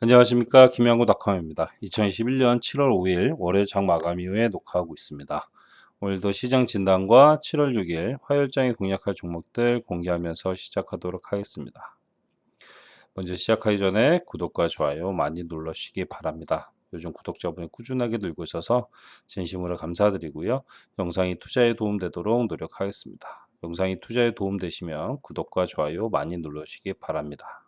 안녕하십니까 김양구닷컴입니다. 2021년 7월 5일 월요일 장 마감 이후에 녹화하고 있습니다. 오늘도 시장 진단과 7월 6일 화요일장에 공략할 종목들 공개하면서 시작하도록 하겠습니다. 먼저 시작하기 전에 구독과 좋아요 많이 눌러주시기 바랍니다. 요즘 구독자분이 꾸준하게 늘고 있어서 진심으로 감사드리고요. 영상이 투자에 도움되도록 노력하겠습니다. 영상이 투자에 도움되시면 구독과 좋아요 많이 눌러주시기 바랍니다.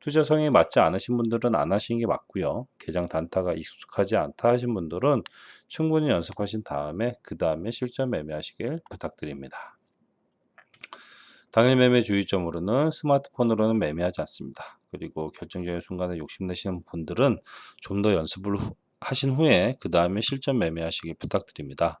투자 성향이 맞지 않으신 분들은 안 하시는 게 맞고요. 계정 단타가 익숙하지 않다 하신 분들은 충분히 연습하신 다음에 그 다음에 실전 매매하시길 부탁드립니다. 당일 매매 주의점으로는 스마트폰으로는 매매하지 않습니다. 그리고 결정적인 순간에 욕심내시는 분들은 좀 더 연습을 후, 하신 후에 그 다음에 실전 매매하시길 부탁드립니다.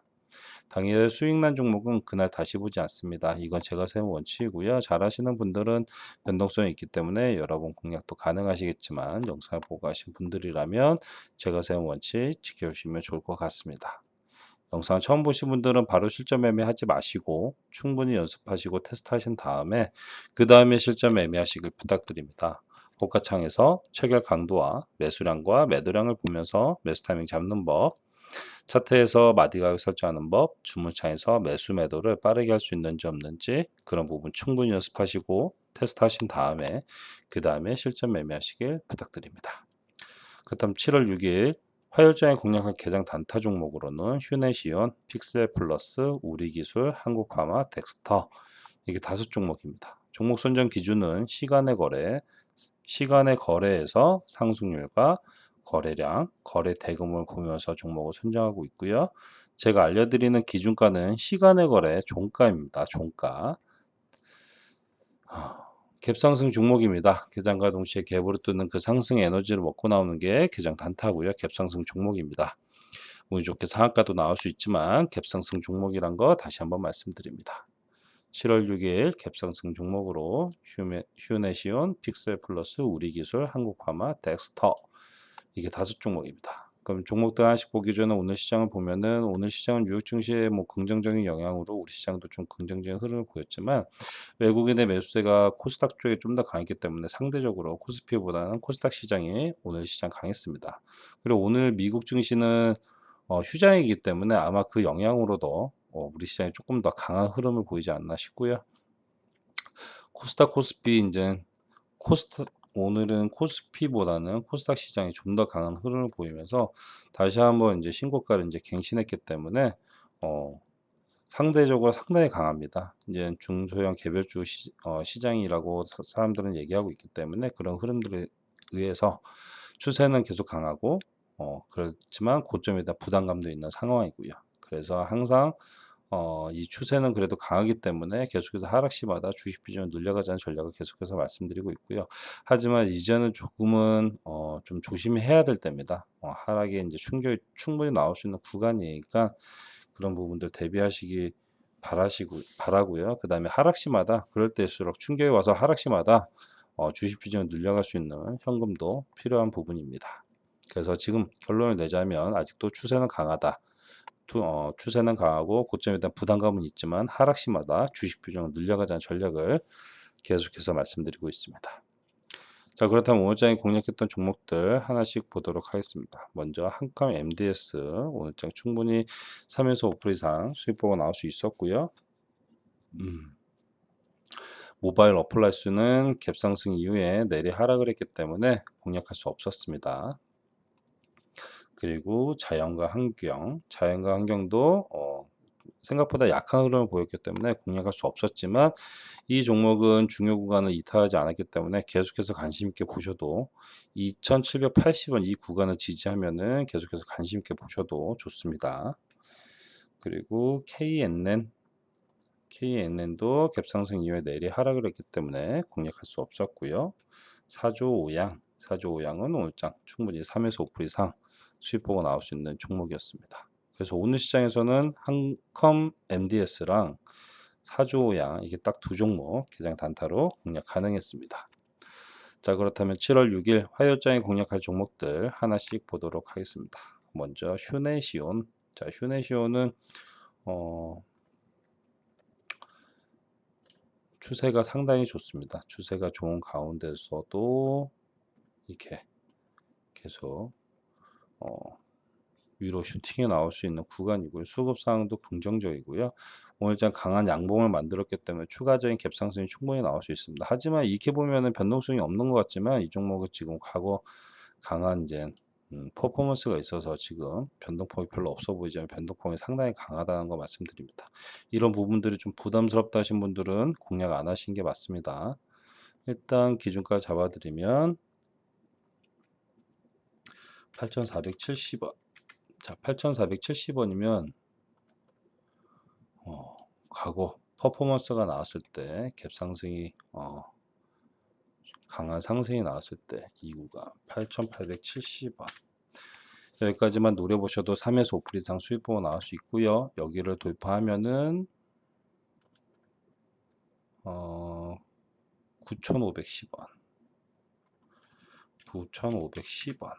당일 수익 난 종목은 그날 다시 보지 않습니다. 이건 제가 세운 원칙이고요. 잘 하시는 분들은 변동성이 있기 때문에 여러 번 공략도 가능하시겠지만 영상을 보고 하신 분들이라면 제가 세운 원칙 지켜주시면 좋을 것 같습니다. 영상 처음 보신 분들은 바로 실전 매매하지 마시고 충분히 연습하시고 테스트하신 다음에 그 다음에 실전 매매하시길 부탁드립니다. 호가창에서 체결 강도와 매수량과 매도량을 보면서 매수 타이밍 잡는 법, 차트에서 마디 가격 설정하는 법, 주문창에서 매수 매도를 빠르게 할 수 있는지 없는지 그런 부분 충분히 연습하시고 테스트하신 다음에 그 다음에 실전 매매하시길 부탁드립니다. 그다음 7월 6일 화요일장에 공략할 개장 단타 종목으로는 휴네시온, 픽셀 플러스, 우리기술, 한국파마, 덱스터 이게 다섯 종목입니다. 종목 선정 기준은 시간의 거래, 시간의 거래에서 상승률과 거래량, 거래 대금을 보면서 종목을 선정하고 있고요. 제가 알려드리는 기준가는 시간의 거래 종가입니다. 종가. 아, 갭상승 종목입니다. 개장과 동시에 갭으로 뜨는 그 상승 에너지를 먹고 나오는 게 개장 단타고요. 갭상승 종목입니다. 운이 좋게 상한가도 나올 수 있지만 갭상승 종목이란 거 다시 한번 말씀드립니다. 7월 6일 갭상승 종목으로 휴메, 휴네시온, 픽셀 플러스, 우리기술, 한국파마, 덱스터 이게 다섯 종목입니다. 그럼 종목들 하나씩 보기 전에 오늘 시장을 보면은 오늘 시장은 뉴욕 증시의 뭐 긍정적인 영향으로 우리 시장도 좀 긍정적인 흐름을 보였지만 외국인의 매수세가 코스닥 쪽에 좀 더 강했기 때문에 상대적으로 코스피보다는 코스닥 시장이 오늘 시장 강했습니다. 그리고 오늘 미국 증시는 어, 휴장이기 때문에 아마 그 영향으로도 어, 우리 시장이 조금 더 강한 흐름을 보이지 않나 싶고요. 코스닥 코스피 이제 코스닥 오늘은 코스피보다는 코스닥 시장이 좀 더 강한 흐름을 보이면서 다시 한번 이제 신고가를 이제 갱신했기 때문에 어, 상대적으로 상당히 강합니다. 이제 중소형 개별주 시, 어, 시장이라고 사- 사람들은 얘기하고 있기 때문에 그런 흐름들에 의해서 추세는 계속 강하고 어, 그렇지만 고점에 다 부담감도 있는 상황이고요. 그래서 항상 어, 이 추세는 그래도 강하기 때문에 계속해서 하락 시마다 주식 비중을 늘려가자는 전략을 계속해서 말씀드리고 있고요. 하지만 이제는 조금은 어, 좀 조심해야 될 때입니다. 어, 하락에 이제 충격이 충분히 나올 수 있는 구간이니까 그런 부분들 대비하시기 바라시고 바라고요. 그 다음에 하락 시마다 그럴 때일수록 충격이 와서 하락 시마다 어, 주식 비중을 늘려갈 수 있는 현금도 필요한 부분입니다. 그래서 지금 결론을 내자면 아직도 추세는 강하다. 투- 어, 추세는 강하고 고점에 대한 부담감은 있지만 하락 시마다 주식 비중을 늘려가자는 전략을 계속해서 말씀드리고 있습니다. 자 그렇다면 오늘장에 공략했던 종목들 하나씩 보도록 하겠습니다. 먼저 한컴 MDS 오늘장 충분히 3에서 5% 이상 수익보가 나올 수 있었고요. 음, 모바일 어플라이스는 갭상승 이후에 내리 하락을 했기 때문에 공략할 수 없었습니다. 그리고 자연과 환경, 자연과 환경도 어, 생각보다 약한 흐름을 보였기 때문에 공략할 수 없었지만 이 종목은 중요 구간을 이탈하지 않았기 때문에 계속해서 관심 있게 보셔도 2780원 이 구간을 지지하면은 계속해서 관심 있게 보셔도 좋습니다. 그리고 KNN KNN도 갭상승 이후에 내리 하락을 했기 때문에 공략할 수 없었고요. 사조 오양, 사조 오양은 오늘장 충분히 3에서 5% 이상 수익보가 나올 수 있는 종목이었습니다. 그래서 오늘 시장에서는 한컴 MDS랑 사조양 이게 딱 두 종목 개장 단타로 공략 가능했습니다. 자 그렇다면 7월 6일 화요일장에 공략할 종목들 하나씩 보도록 하겠습니다. 먼저 휴네시온 자 휴네시온은 어, 추세가 상당히 좋습니다. 추세가 좋은 가운데서도 이렇게 계속 어, 위로 슈팅이 나올 수 있는 구간이고요. 수급 상황도 긍정적이고요. 오늘장 강한 양봉을 만들었기 때문에 추가적인 갭상승이 충분히 나올 수 있습니다. 하지만 이렇게 보면은 변동성이 없는 것 같지만 이 종목은 지금 과거 강한 이제 음, 퍼포먼스가 있어서 지금 변동폭이 별로 없어 보이지만 변동폭이 상당히 강하다는 거 말씀드립니다. 이런 부분들이 좀 부담스럽다 하신 분들은 공략 안 하신 게 맞습니다. 일단 기준가 잡아드리면 8,470원. 자, 8,470원이면 어, 과거 퍼포먼스가 나왔을 때 갭 상승이 어, 강한 상승이 나왔을 때 이구가 8,870원. 여기까지만 노려보셔도 3에서 5% 이상 수익보가 나올 수 있고요. 여기를 돌파하면은 어, 9,510원. 9,510원.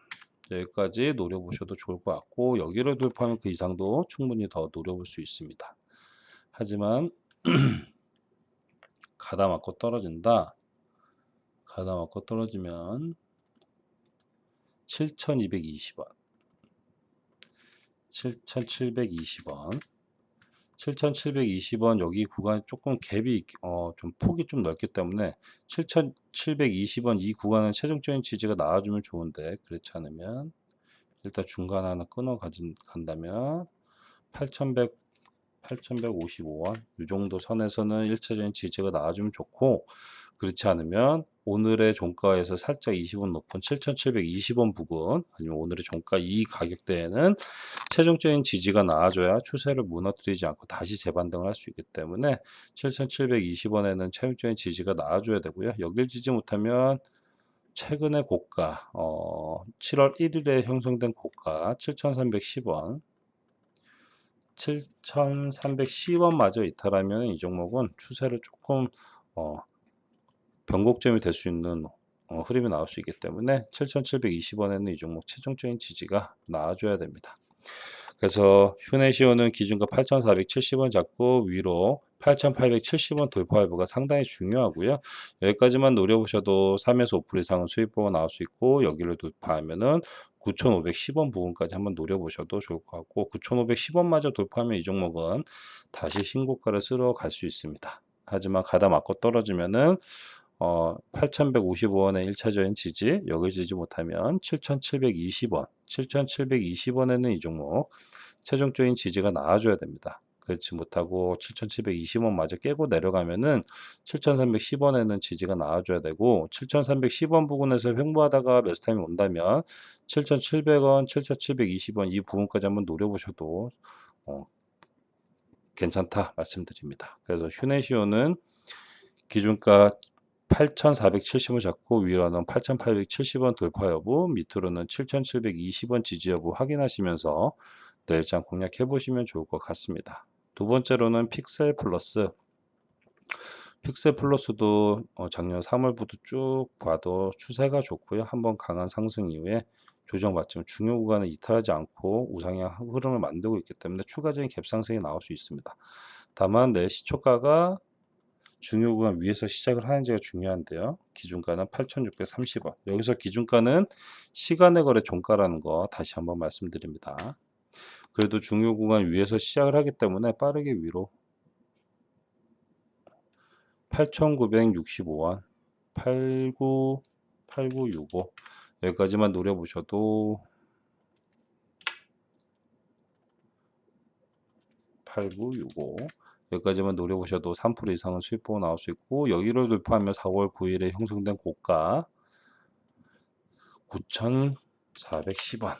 여기까지 노려보셔도 좋을 것 같고 여기를 돌파하면 그 이상도 충분히 더 노려볼 수 있습니다. 하지만 가다 맞고 떨어진다. 가다 맞고 떨어지면 7,220원. 7,720원. 7,720원 여기 구간 조금 갭이 어, 좀 폭이 좀 넓기 때문에 7,720원 이 구간은 최종적인 지지가 나와주면 좋은데 그렇지 않으면 일단 중간 하나 끊어 가진 간다면 8,100 8,155원 이 정도 선에서는 1차적인 지지가 나와주면 좋고 그렇지 않으면 오늘의 종가에서 살짝 20원 높은 7,720원 부근 아니면 오늘의 종가 이 가격대에는 최종적인 지지가 나와줘야 추세를 무너뜨리지 않고 다시 재반등을 할 수 있기 때문에 7,720원에는 최종적인 지지가 나와줘야 되고요. 여길 지지 못하면 최근의 고가 어, 7월 1일에 형성된 고가 7,310원 7,310원마저 이탈하면 이 종목은 추세를 조금 어, 변곡점이 될 수 있는 어, 흐름이 나올 수 있기 때문에 7,720원에는 이 종목 최종적인 지지가 나와줘야 됩니다. 그래서 휴네시오는 기준가 8,470원 잡고 위로 8,870원 돌파 할부가 상당히 중요하고요. 여기까지만 노려보셔도 3에서 5% 이상은 수익보가 나올 수 있고 여기를 돌파하면은 9,510원 부분까지 한번 노려보셔도 좋을 것 같고 9,510원마저 돌파하면 이 종목은 다시 신고가를 쓸어 갈 수 있습니다. 하지만 가다 맞고 떨어지면은 어, 8,155원의 1차적인 지지, 여기 지지 못하면 7,720원, 7,720원에는 이 종목 최종적인 지지가 나와줘야 됩니다. 그렇지 못하고 7,720원 마저 깨고 내려가면은 7,310원에는 지지가 나와줘야 되고 7,310원 부근에서 횡보하다가 매수타임이 온다면 7,700원, 7,720원 이 부분까지 한번 노려보셔도 어, 괜찮다 말씀드립니다. 그래서 휴네시오는 기준가 8,470원 잡고 위로는 8,870원 돌파 여부, 밑으로는 7,720원 지지 여부 확인하시면서 내일장 공략해 보시면 좋을 것 같습니다. 두 번째로는 픽셀 플러스. 픽셀 플러스도 어, 작년 3월부터 쭉 봐도 추세가 좋고요. 한번 강한 상승 이후에 조정받지만 중요 구간을 이탈하지 않고 우상향 흐름을 만들고 있기 때문에 추가적인 갭 상승이 나올 수 있습니다. 다만 내 시초가가 중요 구간 위에서 시작을 하는지가 중요한데요. 기준가는 8,630원. 여기서 기준가는 시간의 거래 종가라는 거 다시 한번 말씀드립니다. 그래도 중요 구간 위에서 시작을 하기 때문에 빠르게 위로 8,965원 89 8965 여기까지만 노려보셔도 8965 여기까지만 노려보셔도 3% 이상은 수익 보고 나올 수 있고 여기를 돌파하면 4월 9일에 형성된 고가 9,410원.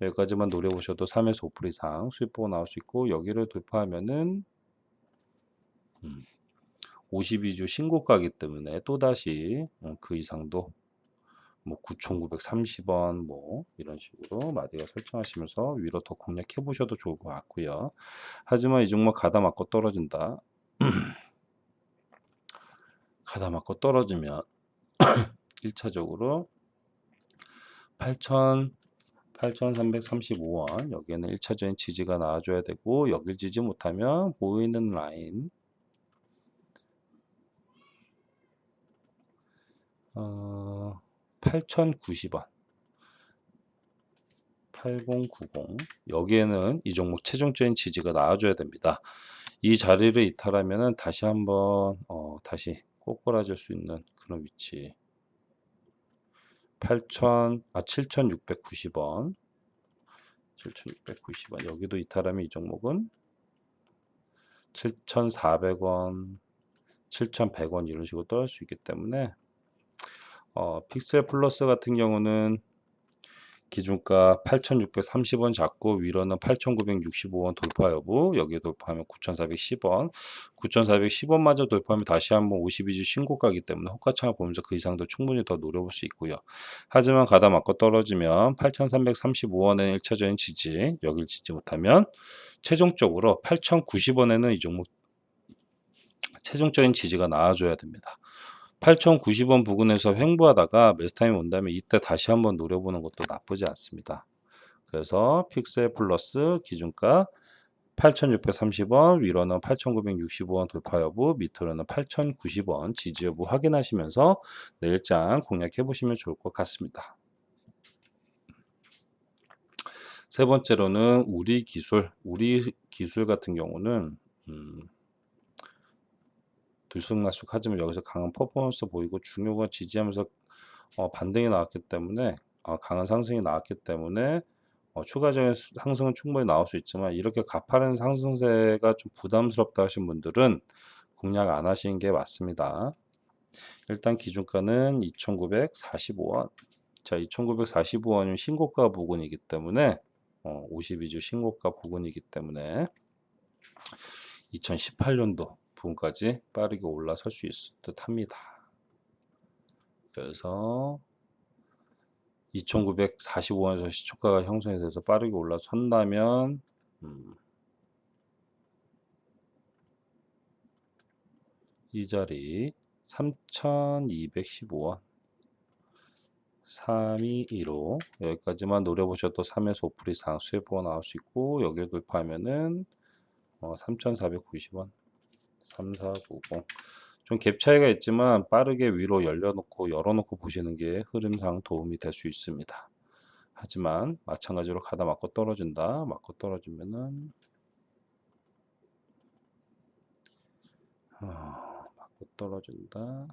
여기까지만 노려보셔도 3에서 5% 이상 수익 보고 나올 수 있고 여기를 돌파하면은 음, 52주 신고가이기 때문에 또다시 어, 그 이상도 뭐 9,930원 뭐 이런 식으로 마디가 설정하시면서 위로 더 공략해 보셔도 좋을 것 같고요. 하지만 이 종목 가다 맞고 떨어진다. 가다 맞고 떨어지면 1차적으로 8,000 8,335원 여기에는 1차적인 지지가 나와줘야 되고 여길 지지 못하면 보이는 라인 어, 8,090원 8090 여기에는 이 종목 최종적인 지지가 나와줘야 됩니다. 이 자리를 이탈하면은 다시 한번 어, 다시 꼬꾸라질 수 있는 그런 위치 8,000, 아, 7,690원. 7,690원. 여기도 이탈하면 이 종목은 7,400원, 7,100원 이런 식으로 떨어질 수 있기 때문에 어, 픽셀 플러스 같은 경우는 기준가 8,630원 잡고 위로는 8,965원 돌파 여부 여기 돌파하면 9,410원. 9,410원마저 돌파하면 다시 한번 52주 신고가기 때문에 호가창을 보면서 그 이상도 충분히 더 노려볼 수 있고요. 하지만 가다 맞고 떨어지면 8,335원의 1차적인 지지 여길 지지 못하면 최종적으로 8,090원에는 이 종목 최종적인 지지가 나와줘야 됩니다 8,090원 부근에서 횡보하다가 매스타임이 온다면 이때 다시 한번 노려보는 것도 나쁘지 않습니다. 그래서 픽셀 플러스 기준가 8,630원, 위로는 8,965원 돌파 여부, 밑으로는 8,090원 지지 여부 확인하시면서 내일장 공략해 보시면 좋을 것 같습니다. 세 번째로는 우리 기술, 우리 기술 같은 경우는 음, 들쑥날쑥하지만 여기서 강한 퍼포먼스 보이고 중요가 지지하면서 어, 반등이 나왔기 때문에 어, 강한 상승이 나왔기 때문에 어, 추가적인 수- 상승은 충분히 나올 수 있지만 이렇게 가파른 상승세가 좀 부담스럽다 하신 분들은 공략 안 하시는 게 맞습니다. 일단 기준가는 2,945원. 자, 2,945원이면 신고가 부근이기 때문에 어, 52주 신고가 부근이기 때문에 2018년도 부분까지 빠르게 올라설 수 있을 듯 합니다. 그래서 2945원에서 시초가가 형성이 돼서 빠르게 올라선다면 음, 이 자리 3215원. 321호 여기까지만 노려보셔도 3에서 5% 이상 수혜보가 나올 수 있고 여기를 돌파하면은 어, 3490원 3490. 좀 갭 차이가 있지만 빠르게 위로 열려놓고 열어놓고 보시는 게 흐름상 도움이 될 수 있습니다. 하지만 마찬가지로 가다 맞고 떨어진다. 맞고 떨어지면은 어, 맞고 떨어진다.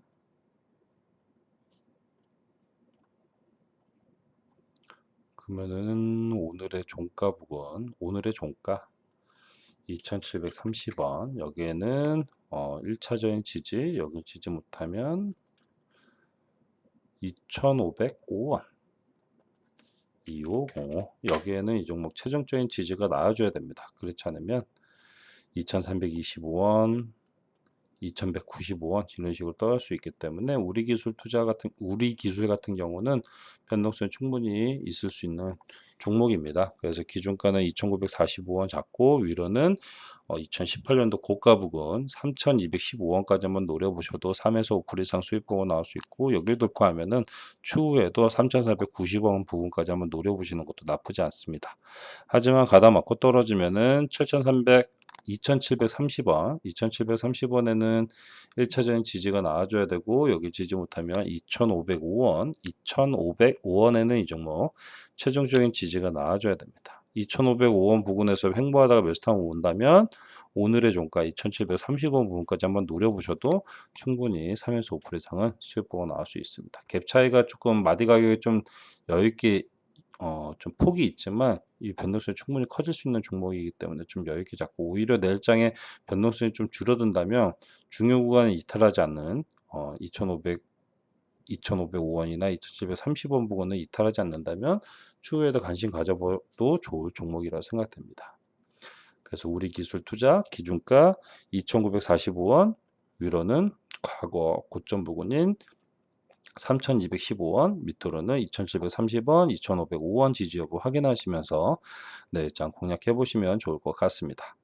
그러면은 오늘의 종가 부분, 오늘의 종가 2730원. 여기에는 어, 1차적인 지지 여기 지지 못하면 2505원. 2505 여기에는 이 종목 최종적인 지지가 나와줘야 됩니다. 그렇지 않으면 2325원 2195원 이런 식으로 떨어질 수 있기 때문에 우리 기술 투자 같은 우리 기술 같은 경우는 변동성이 충분히 있을 수 있는 종목입니다. 그래서 기준가는 2,945원 잡고 위로는 어, 2018년도 고가 부근 3,215원까지 한번 노려보셔도 3에서 5% 이상 수익 보고 나올 수 있고 여길 돌파하면은 추후에도 3,490원 부근까지 한번 노려보시는 것도 나쁘지 않습니다. 하지만 가다 맞고 떨어지면은 7,300 2,730원, 2,730원에는 1차적인 지지가 나와줘야 되고 여기 지지 못하면 2,505원, 2,505원에는 이 종목 최종적인 지지가 나와줘야 됩니다. 2,505원 부근에서 횡보하다가 매수타운 온다면 오늘의 종가 2,730원 부분까지 한번 노려보셔도 충분히 3에서 5% 이상은 수익보가 나올 수 있습니다. 갭 차이가 조금 마디 가격이 좀 여유있게 어, 좀 폭이 있지만 이 변동성이 충분히 커질 수 있는 종목이기 때문에 좀 여유 있게 잡고 오히려 내일장에 변동성이 좀 줄어든다면 중요 구간에 이탈하지 않는 어, 2,500 2,505원이나 2,730원 부근은 이탈하지 않는다면 추후에도 관심 가져봐도 좋을 종목이라 생각됩니다. 그래서 우리 기술 투자 기준가 2,945원 위로는 과거 고점 부근인 3,215원, 밑으로는 2,730원, 2,505원 지지 여부 확인하시면서 내일장 공략해 보시면 좋을 것 같습니다.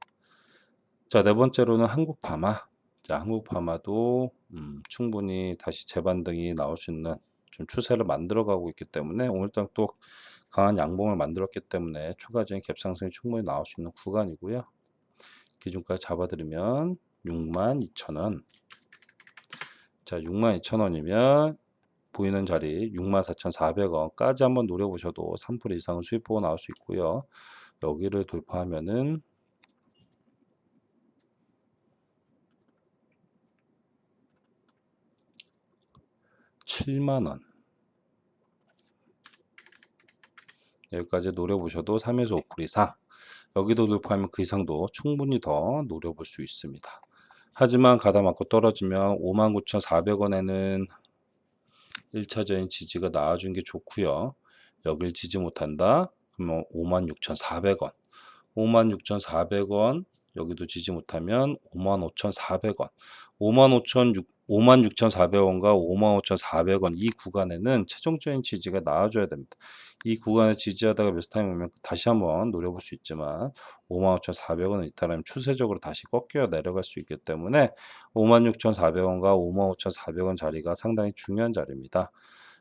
자, 네 번째로는 한국파마. 자, 한국 파마도 음, 충분히 다시 재반등이 나올 수 있는 좀 추세를 만들어가고 있기 때문에 오늘장 또 강한 양봉을 만들었기 때문에 추가적인 갭상승이 충분히 나올 수 있는 구간이고요. 기준까지 잡아드리면 62,000원. 자, 62,000원이면 보이는 자리 64,400원까지 한번 노려보셔도 3% 이상은 수익 보고 나올 수 있고요. 여기를 돌파하면은 (7만원) 여기까지 노려보셔도 3에서 5% 이상 여기도 돌파하면 그 이상도 충분히 더 노려볼 수 있습니다. 하지만 가다 맞고 떨어지면 59,400원에는 1차적인 지지가 나와준 게 좋고요. 여길 지지 못한다. 그러면 56,400원. 56,400원 여기도 지지 못하면 55,400원. 55,600 56,400원과 55,400원 이 구간에는 최종적인 지지가 나와줘야 됩니다. 이 구간을 지지하다가 몇 타임 오면 다시 한번 노려볼 수 있지만 55,400원을 이탈하면 추세적으로 다시 꺾여 내려갈 수 있기 때문에 56,400원과 55,400원 자리가 상당히 중요한 자리입니다.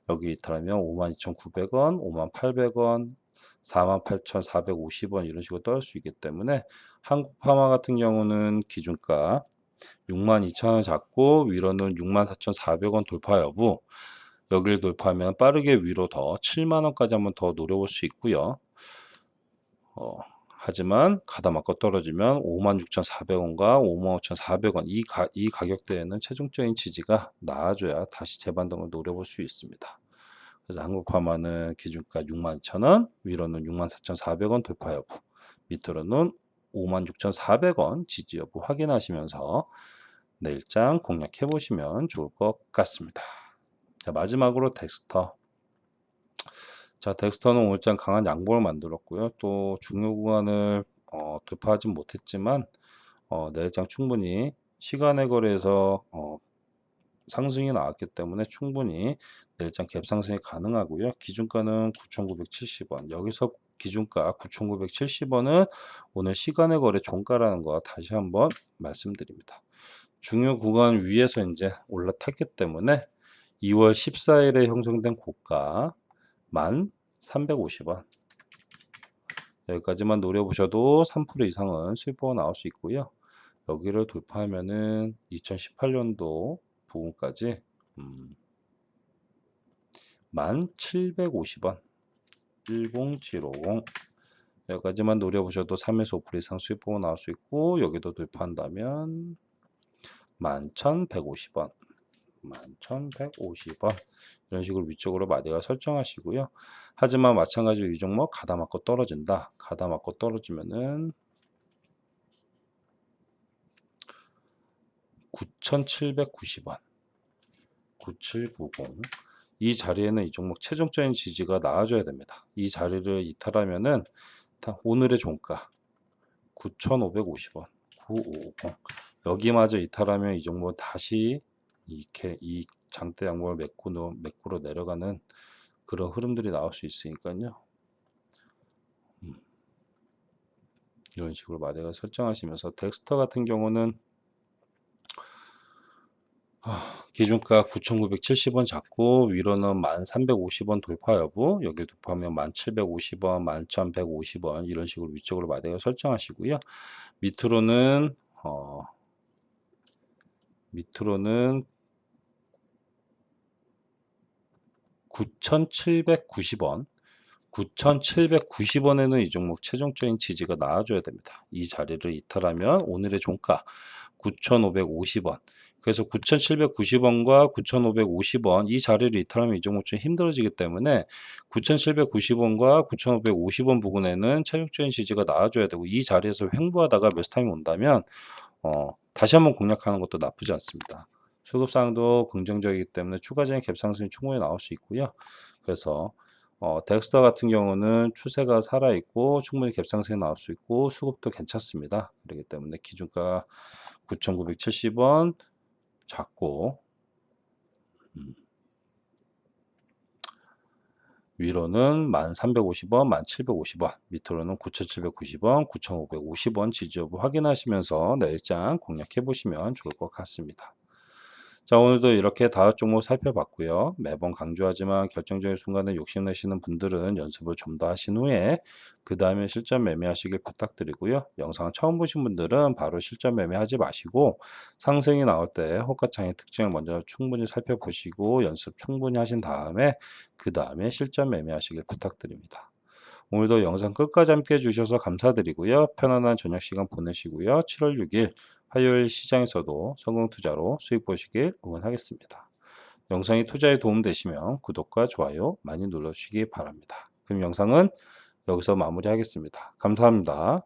여기 이탈하면 52,900원, 58,000원, 48,450원 이런 식으로 떨 수 있기 때문에 한국파마 같은 경우는 기준가 62,000원 잡고 위로는 64,400원 돌파 여부 여기를 돌파하면 빠르게 위로 더 7만원까지 한번 더 노려볼 수 있고요. 어, 하지만 가다 맞고 떨어지면 56,400원과 55,400원 이, 가, 이 가격대에는 최종적인 지지가 나와줘야 다시 재반등을 노려볼 수 있습니다. 그래서 한국파마는 기준가 62,000원, 위로는 64,400원 돌파 여부, 밑으로는 56,400원 지지 여부 확인하시면서 내일장 공략해 보시면 좋을 것 같습니다. 자, 마지막으로 덱스터. 자, 덱스터는 오늘장 강한 양봉을 만들었고요. 또 중요 구간을 어, 돌파하지 못했지만 어, 내일장 충분히 시간의 거래에서 어, 상승이 나왔기 때문에 충분히 내일장 갭 상승이 가능하고요. 기준가는 9,970원. 여기서 기준가 9,970원은 오늘 시간의 거래 종가라는 거 다시 한번 말씀드립니다. 중요 구간 위에서 이제 올라탔기 때문에 2월 14일에 형성된 고가 1,350원 여기까지만 노려보셔도 3% 이상은 수익보가 나올 수 있고요. 여기를 돌파하면은 2018년도 부분까지 음, 1,750원 10750 여기까지만 노려보셔도 3에서 5% 이상 수익보가 나올 수 있고 여기도 돌파한다면 11,150원 11,150원 이런 식으로 위쪽으로 마디가 설정하시고요. 하지만 마찬가지로 이 종목 가다 맞고 떨어진다. 가다 맞고 떨어지면은 9,790원 9790 이 자리에는 이 종목 최종적인 지지가 나와줘야 됩니다. 이 자리를 이탈하면은 오늘의 종가 9,550원 9550 여기마저 이탈하면 이 종목 다시 이렇게 이 장대 양봉을 메꾸로, 메꾸로 내려가는 그런 흐름들이 나올 수 있으니까요. 음. 이런 식으로 마디가 설정하시면서 덱스터 같은 경우는 아, 기준가 9,970원 잡고 위로는 1,350원 돌파 여부 여기 돌파하면 1,750원, 11,150원 이런 식으로 위쪽으로 마디가 설정하시고요. 밑으로는 어, 밑으로는 9,790원 9,790원에는 이 종목 최종적인 지지가 나와줘야 됩니다. 이 자리를 이탈하면 오늘의 종가 9,550원 그래서 9,790원과 9,550원 이 자리를 이탈하면 이 종목 좀 힘들어지기 때문에 9,790원과 9,550원 부근에는 최종적인 지지가 나와줘야 되고 이 자리에서 횡보하다가 매수 타임이 온다면 어, 다시 한번 공략하는 것도 나쁘지 않습니다. 수급상도 긍정적이기 때문에 추가적인 갭상승이 충분히 나올 수 있고요. 그래서 어, 덱스터 같은 경우는 추세가 살아있고 충분히 갭상승이 나올 수 있고 수급도 괜찮습니다. 그렇기 때문에 기준가 9,970원 잡고 음, 위로는 1,350원, 1,750원, 밑으로는 9,790원, 9,550원 지지 여부 확인하시면서 내일장 공략해 보시면 좋을 것 같습니다. 자, 오늘도 이렇게 다섯 종목 살펴봤고요. 매번 강조하지만 결정적인 순간에 욕심내시는 분들은 연습을 좀 더 하신 후에 그 다음에 실전 매매하시길 부탁드리고요. 영상을 처음 보신 분들은 바로 실전 매매하지 마시고 상승이 나올 때 호가창의 특징을 먼저 충분히 살펴보시고 연습 충분히 하신 다음에 그 다음에 실전 매매하시길 부탁드립니다. 오늘도 영상 끝까지 함께 해주셔서 감사드리고요. 편안한 저녁 시간 보내시고요. 7월 6일 화요일 시장에서도 성공 투자로 수익 보시길 응원하겠습니다. 영상이 투자에 도움되시면 구독과 좋아요 많이 눌러주시기 바랍니다. 그럼 영상은 여기서 마무리하겠습니다. 감사합니다.